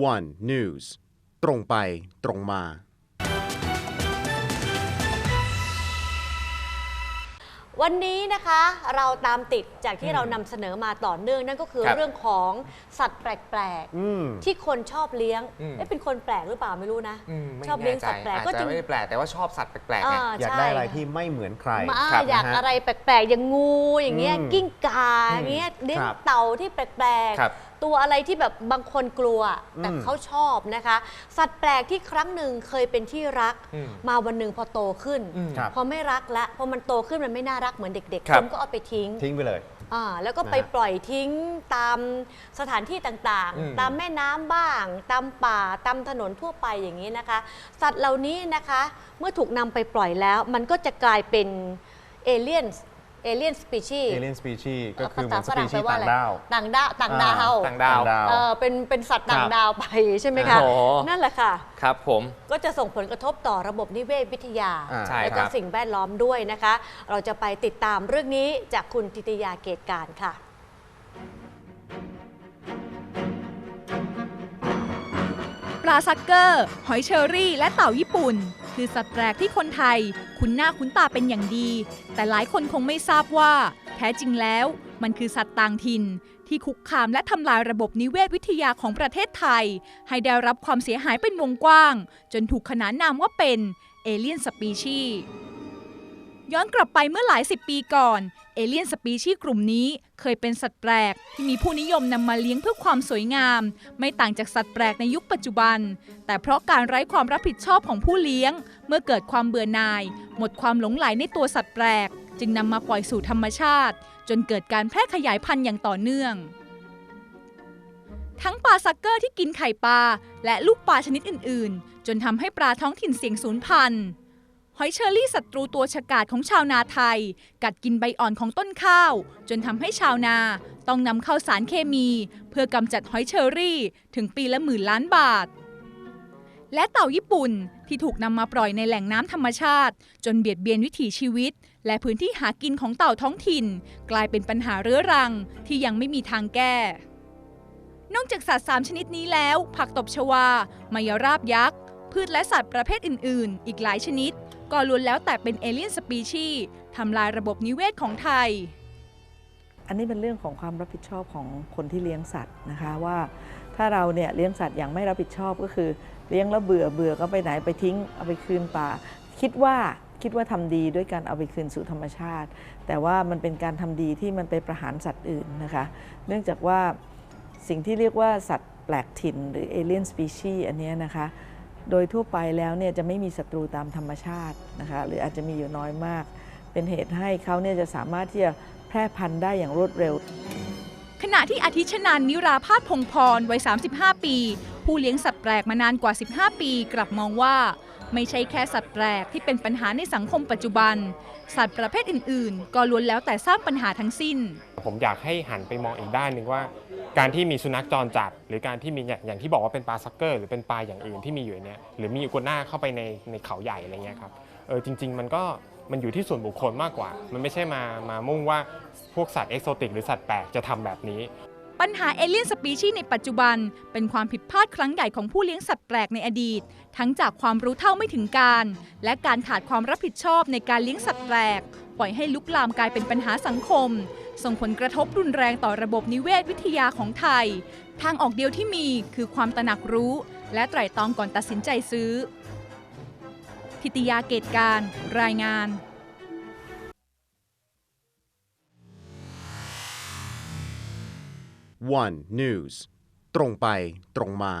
One News ตรงไปตรงมา วันนี้นะคะเราตามติดจากที่เรานำเสนอมาต่อเนื่องนั่นก็คือครับเรื่องของสัตว์แปลกอืม ๆ ที่คนชอบเลี้ยงอืม เอ๊ะเป็นคนแปลกหรือเปล่าไม่รู้นะ มไม่ชอบเลี้ยงแน่ใจสัตว์แปลกอาจก็จะจริงไม่ได้แปลกแต่ว่าชอบสัตว์แปลกๆไงอ่าอยากใช่ได้อะไรที่ไม่เหมือนใคร มาครับอยากนะฮะอะไรแปลกๆ อย่างงูอย่างเงี้ยอืมกิ้งก่าอย่างเงี้ยเลี้ยงครับ เต่าที่แปลกครับ ๆ ตัวอะไรที่แบบบางคนกลัว แต่อืมเขาชอบนะคะ สัตว์แปลกที่ครั้งหนึ่งเคยเป็นที่รัก อืมมาวันหนึ่งพอโตขึ้น อืมครับ พอไม่รักแล้วพอมันโตขึ้นมันไม่น่ารักเหมือนเด็กๆครัคบนก็เอาไปทิ้ง ทิ้งไปเลย อ่าแล้วก็ไปนะฮะปล่อยทิ้งตามสถานที่ต่างอืม ๆ ตามแม่น้ำบ้าง ตามป่า ตามถนนทั่วไปอย่างนี้นะคะ สัตว์เหล่านี้นะคะ เมื่อถูกนำไปปล่อยแล้ว มันก็จะกลายเป็นเอเลียน เอเลียนสปีชี เอเลียนสปีชีก็คือเหมือนสฝปีรั่งชีแปลว่าต่างอะไรดาว ต่างดาวต่างดาวอ่ต่างดาว เออเป็นเป็นสัตว์ต่างครับดาวไปใช่ไหมคะ โอ้นั่นแหละค่ะ ครับผม ก็จะส่งผลกระทบต่อระบบนิเวศวิทยา อ่า ใช่และคก็รับ สิ่งแวดล้อมด้วยนะคะ เราจะไปติดตามเรื่องนี้จากคุณทิติยาเกตการค่ะ ปลาซักเกอร์ หอยเชอรี่ และเต่าญี่ปุ่น คือสัตว์แปลกที่คนไทย คุ้นหน้าคุ้นตาเป็นอย่างดี แต่หลายคนคงไม่ทราบว่า แท้จริงแล้วมันคือสัตว์ต่างถิ่น ที่คุกคามและทำลายระบบนิเวศวิทยาของประเทศไทย ให้ได้รับความเสียหายเป็นวงกว้าง จนถูกขนานนามว่าเป็นเอเลียนสปีชี ย้อนกลับไปเมื่อหลายสิบปีก่อน เอเลียนสปีชีกลุ่มนี้เคยเป็นสัตว์แปลก ที่มีผู้นิยมนำมาเลี้ยงเพื่อความสวยงาม ไม่ต่างจากสัตว์แปลกในยุคปัจจุบัน แต่เพราะการไร้ความรับผิดชอบของผู้เลี้ยง เมื่อเกิดความเบื่อหน่าย หมดความหลงไหลในตัวสัตว์แปลก จึงนำมาปล่อยสู่ธรรมชาติ จนเกิดการแพร่ขยายพันธุ์อย่างต่อเนื่อง ทั้งปลาซักเกอร์ที่กินไข่ปลาและลูกปลาชนิดอื่น ๆ จนทำให้ปลาท้องถิ่นเสี่ยงสูญพันธุ์ หอยเชอรี่ศัตรูตัวฉกาจของชาวนาไทย กัดกินใบอ่อนของต้นข้าว จนทำให้ชาวนาต้องนำเข้าสารเคมี เพื่อกำจัดหอยเชอรี่ถึงปีละหมื่นล้านบาท และเต่าญี่ปุ่นที่ถูกนำมาปล่อยในแหล่งน้ำธรรมชาติ จนเบียดเบียนวิถีชีวิต และพื้นที่หากินของเต่าท้องถิ่น กลายเป็นปัญหาเรื้อรังที่ยังไม่มีทางแก้นอกจากสัตว์สามชนิดนี้แล้ว ผักตบชวา มายราบยักษ์ พืชและสัตว์ประเภทอื่น ๆ อีกหลายชนิด ก็ล้วนแล้วแต่เป็นเอเลี่ยนสปีชีทำลายระบบนิเวศของไทย อันนี้เป็นเรื่องของความรับผิดชอบของคนที่เลี้ยงสัตว์นะคะว่า ถ้าเราเนี่ยเลี้ยงสัตว์อย่างไม่รับผิดชอบก็คือ เลี้ยงแล้วเบื่อเบื่อก็ไปไหนไปทิ้งเอาไปคืนป่า คิดว่าคิดว่าทำดีด้วยการเอาไปคืนสู่ธรรมชาติ แต่ว่ามันเป็นการทำดีที่มันไปประหารสัตว์อื่นนะคะ เนื่องจากว่าสิ่งที่เรียกว่าสัตว์แปลกถิ่นหรือเอเลี่ยนสปีชีอันนี้นะคะ โดยทั่วไปแล้วเนี่ยจะไม่มีศัตรูตามธรรมชาตินะคะหรืออาจจะมีอยู่น้อยมาก เป็นเหตุให้เขาเนี่ยจะสามารถที่จะแพร่พันธุ์ได้อย่างรวดเร็ว ขณะที่อาทิชนานนิราพาสพงพรวัย 35 ปี ผู้เลี้ยงสัตว์แปลกมานานกว่า 15 ปี กลับมองว่า ไม่ใช่แค่สัตว์แปลกที่เป็นปัญหาในสังคมปัจจุบัน สัตว์ประเภทอื่น ๆ ก็ล้วนแล้วแต่สร้างปัญหาทั้งสิ้น ผมอยากให้หันไปมองอีกด้านหนึ่งว่า การที่มีสุนัขจรจัด หรือการที่มีอย่างอย่างที่บอกว่าเป็นปลาซักเกอร์ หรือเป็นปลาอย่างอื่นที่มีอยู่ในเนี้ยหรือมีอีกัวน่าเข้าไปในในเขาใหญ่อะไรเงี้ยครับเออจริง ๆ มันก็มันอยู่ที่ส่วนบุคคลมากกว่า มันไม่ใช่มามามุ่งว่าพวกสัตว์เอกโซติกหรือสัตว์แปลกจะทำแบบนี้ ปัญหาเอเลี่ยนสปีชีส์ในปัจจุบัน เป็นความผิดพลาดครั้งใหญ่ของผู้เลี้ยงสัตว์แปลกในอดีต ทั้งจากความรู้เท่าไม่ถึงการ และการขาดความรับผิดชอบในการเลี้ยงสัตว์แปลก ปล่อยให้ลุกลามกลายเป็นปัญหาสังคม ส่งผลกระทบรุนแรงต่อระบบนิเวศวิทยาของไทย ทางออกเดียวที่มีคือความตระหนักรู้ และไตร่ตรองก่อนตัดสินใจซื้อทิติยาเกตการ รายงาน One News ตรงไปตรงมา